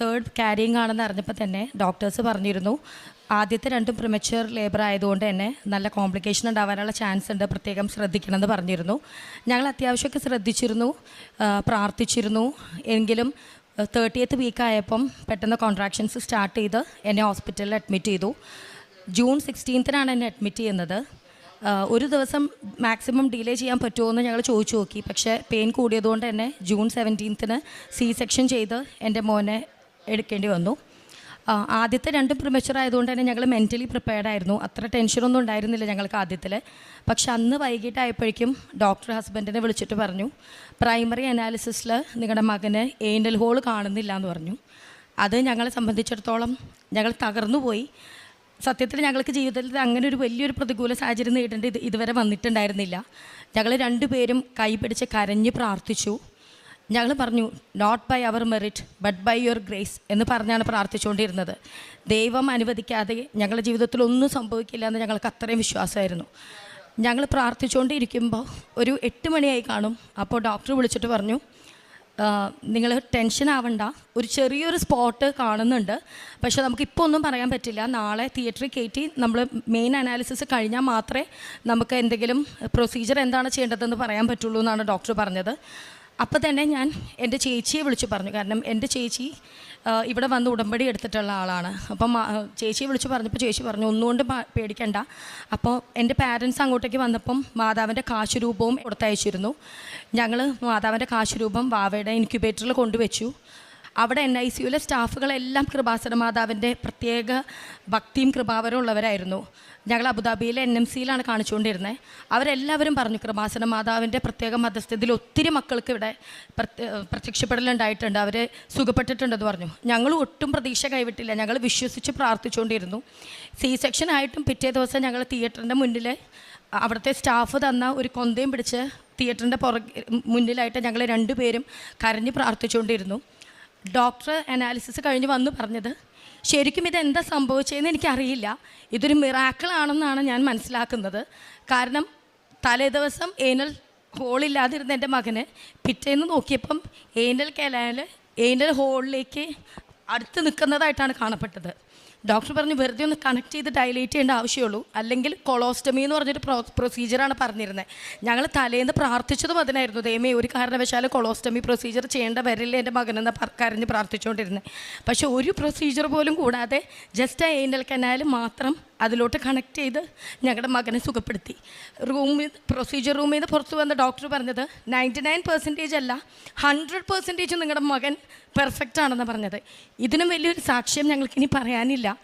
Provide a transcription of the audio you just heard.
Third carrying ആണെന്ന് അറിഞ്ഞപ്പോൾ തന്നെ ഡോക്ടേഴ്സ് പറഞ്ഞിരുന്നു. ആദ്യത്തെ രണ്ടും പ്രിമച്ചുവർ ലേബർ ആയതുകൊണ്ട് തന്നെ നല്ല കോംപ്ലിക്കേഷൻ ഉണ്ടാവാനുള്ള ചാൻസ് ഉണ്ട്. പ്രത്യേകം ശ്രദ്ധിക്കണമെന്ന് പറഞ്ഞിരുന്നു. ഞങ്ങൾ അത്യാവശ്യമൊക്കെ ശ്രദ്ധിച്ചിരുന്നു പ്രാർത്ഥിച്ചിരുന്നു. എങ്കിലും തേർട്ടിയത്ത് വീക്ക് ആയപ്പം പെട്ടെന്ന് കോൺട്രാക്ഷൻസ് സ്റ്റാർട്ട് ചെയ്ത് എന്നെ ഹോസ്പിറ്റലിൽ അഡ്മിറ്റ് ചെയ്തു. ജൂൺ സിക്സ്റ്റീൻത്തിനാണ് എന്നെ അഡ്മിറ്റ് ചെയ്യുന്നത്. ഒരു ദിവസം മാക്സിമം ഡിലേ ചെയ്യാൻ പറ്റുമോ എന്ന് ഞങ്ങൾ ചോദിച്ചു നോക്കി. പക്ഷേ പെയിൻ കൂടിയതുകൊണ്ട് തന്നെ ജൂൺ സെവന്റീൻത്തിന് സി സെക്ഷൻ ചെയ്ത് എന്റെ മോനെ എടുക്കേണ്ടി വന്നു. ആദ്യത്തെ രണ്ടും പ്രിമച്ചർ ആയതുകൊണ്ട് തന്നെ ഞങ്ങൾ മെന്റലി പ്രിപ്പയർഡ് ആയിരുന്നു. അത്ര ടെൻഷനൊന്നും ഉണ്ടായിരുന്നില്ല ഞങ്ങൾക്ക് ആദ്യത്തിൽ പക്ഷെ അന്ന് വൈകിട്ടായപ്പോഴേക്കും ഡോക്ടർ ഹസ്ബൻഡിനെ വിളിച്ചിട്ട് പറഞ്ഞു പ്രൈമറി അനാലിസിസിൽ നിങ്ങളുടെ മകന് ഏനൽ ഹോൾ കാണുന്നില്ല എന്ന് പറഞ്ഞു. അത് ഞങ്ങളെ സംബന്ധിച്ചിടത്തോളം ഞങ്ങൾ തകർന്നു പോയി സത്യത്തിൽ ഞങ്ങൾക്ക് ജീവിതത്തിൽ അങ്ങനെ ഒരു വലിയൊരു പ്രതികൂല സാഹചര്യം നേരിടേണ്ട ഇത് ഇതുവരെ വന്നിട്ടുണ്ടായിരുന്നില്ല. ഞങ്ങൾ രണ്ടുപേരും കൈപിടിച്ച് കരഞ്ഞ് പ്രാർത്ഥിച്ചു. ഞങ്ങൾ പറഞ്ഞു not by our merit but by your grace എന്ന് പറഞ്ഞാണ് പ്രാർത്ഥിച്ചുകൊണ്ടിരുന്നത്. ദൈവം അനുവദിക്കാതെ ഞങ്ങളുടെ ജീവിതത്തിൽ ഒന്നും സംഭവിക്കില്ല എന്ന് ഞങ്ങൾക്ക് അത്രയും വിശ്വാസമായിരുന്നു. ഞങ്ങൾ പ്രാർത്ഥിച്ചുകൊണ്ടിരിക്കുമ്പോൾ ഒരു എട്ട് മണിയായി കാണും. അപ്പോൾ ഡോക്ടർ വിളിച്ചിട്ട് പറഞ്ഞു നിങ്ങൾ ടെൻഷൻ ആവണ്ട. ഒരു ചെറിയൊരു സ്പോട്ട് കാണുന്നുണ്ട്. പക്ഷെ നമുക്ക് ഇപ്പോൾ ഒന്നും പറയാൻ പറ്റില്ല. നാളെ തിയേറ്ററിൽ കയറ്റി നമ്മൾ മെയിൻ അനാലിസിസ് കഴിഞ്ഞാൽ മാത്രമേ നമുക്ക് എന്തെങ്കിലും പ്രൊസീജിയർ എന്താണ് ചെയ്യേണ്ടതെന്ന് പറയാൻ പറ്റുള്ളൂ എന്നാണ് ഡോക്ടർ പറഞ്ഞത്. അപ്പോൾ തന്നെ ഞാൻ എന്റെ ചേച്ചിയെ വിളിച്ചു പറഞ്ഞു. കാരണം എന്റെ ചേച്ചി ഇവിടെ വന്ന് ഉടമ്പടി എടുത്തിട്ടുള്ള ആളാണ്. അപ്പം ചേച്ചിയെ വിളിച്ച് പറഞ്ഞപ്പോൾ ചേച്ചി പറഞ്ഞു ഒന്നുകൊണ്ട് പേടിക്കണ്ട. അപ്പോൾ എന്റെ പാരൻസ് അങ്ങോട്ടേക്ക് വന്നപ്പം മാതാവിന്റെ കാശുരൂപവും കൊടുത്തയച്ചിരുന്നു. ഞങ്ങൾ മാതാവിന്റെ കാശുരൂപം വാവയുടെ ഇൻക്യുബേറ്ററിൽ കൊണ്ടുവച്ചു. അവിടെ എൻ ഐ സിയുലെ സ്റ്റാഫുകളെല്ലാം കൃപാസന മാതാവിന്റെ പ്രത്യേക ഭക്തിയും കൃപാവരവും ഉള്ളവരായിരുന്നു. ഞങ്ങൾ അബുദാബിയിലെ എൻ എം സിയിലാണ് കാണിച്ചുകൊണ്ടിരുന്നത് അവരെല്ലാവരും പറഞ്ഞു കൃപാസന മാതാവിന്റെ പ്രത്യേക മധ്യസ്ഥതയിൽ ഒത്തിരി മക്കൾക്ക് ഇവിടെ പ്രത്യ- പ്രത്യക്ഷപ്പെടലുണ്ടായിട്ടുണ്ട്. അവർ സുഖപ്പെട്ടിട്ടുണ്ടെന്ന് പറഞ്ഞു. ഞങ്ങൾ ഒട്ടും പ്രതീക്ഷ കൈവിട്ടില്ല. ഞങ്ങൾ വിശ്വസിച്ച് പ്രാർത്ഥിച്ചുകൊണ്ടിരുന്നു. സി സെക്ഷൻ ആയിട്ടും പിറ്റേ ദിവസം ഞങ്ങൾ തിയേറ്ററിന്റെ മുന്നിൽ അവിടുത്തെ സ്റ്റാഫ് തന്ന ഒരു കൊന്തയും പിടിച്ച് തിയേറ്ററിന്റെ പുറകെ മുന്നിലായിട്ട് ഞങ്ങൾ രണ്ടുപേരും കരഞ്ഞ് പ്രാർത്ഥിച്ചുകൊണ്ടിരുന്നു. ഡോക്ടർ അനാലിസിസ് കഴിഞ്ഞ് വന്ന് പറഞ്ഞത് ശരിക്കും ഇതെന്താ സംഭവിച്ചതെന്ന് എനിക്കറിയില്ല. ഇതൊരു മിറാക്കിളാണെന്നാണ് ഞാൻ മനസ്സിലാക്കുന്നത്. കാരണം തലേ ദിവസം ഏനൽ ഹോളില്ലാതിരുന്ന എന്റെ മകന് പിറ്റേന്ന് നോക്കിയപ്പം ഏനൽ കലാൽ ഏനൽ ഹോളിലേക്ക് അടുത്ത് നിൽക്കുന്നതായിട്ടാണ് കാണപ്പെട്ടത്. ഡോക്ടർ പറഞ്ഞു വെറുതെ ഒന്ന് കണക്ട് ചെയ്ത് ഡയലേറ്റ് ചെയ്യേണ്ട ആവശ്യമുള്ളൂ. അല്ലെങ്കിൽ കൊളോസ്റ്റമി എന്ന് പറഞ്ഞൊരു പ്രോ പ്രൊസീജിയറാണ് പറഞ്ഞിരുന്നത് ഞങ്ങൾ തലേന്ന് പ്രാർത്ഥിച്ചതും അതിനായിരുന്നു. ദൈവമേ ഒരു കാരണവശാലും കൊളോസ്റ്റമി പ്രൊസീജിയർ ചെയ്യേണ്ട വരില്ല എന്റെ മകനെന്ന് കരഞ്ഞ് പ്രാർത്ഥിച്ചുകൊണ്ടിരുന്നത് പക്ഷേ ഒരു പ്രൊസീജിയർ പോലും കൂടാതെ ജസ്റ്റ് ആ ഏനൽ കനാൽ മാത്രം അതിലോട്ട് കണക്ട് ചെയ്ത് ഞങ്ങളുടെ മകനെ സുഖപ്പെടുത്തി. റൂമിൽ പ്രൊസീജിയർ റൂമിൽ നിന്ന് പുറത്ത് വന്ന ഡോക്ടർ പറഞ്ഞത് നയന്റി നയൻ പെർസെന്റേജ് അല്ല ഹൺഡ്രഡ് പെർസെന്റേജ് നിങ്ങളുടെ മകൻ പെർഫെക്റ്റ് ആണെന്ന് പറഞ്ഞത്. ഇതിനും വലിയൊരു സാക്ഷ്യം ഞങ്ങൾക്കിനി പറയാനില്ല.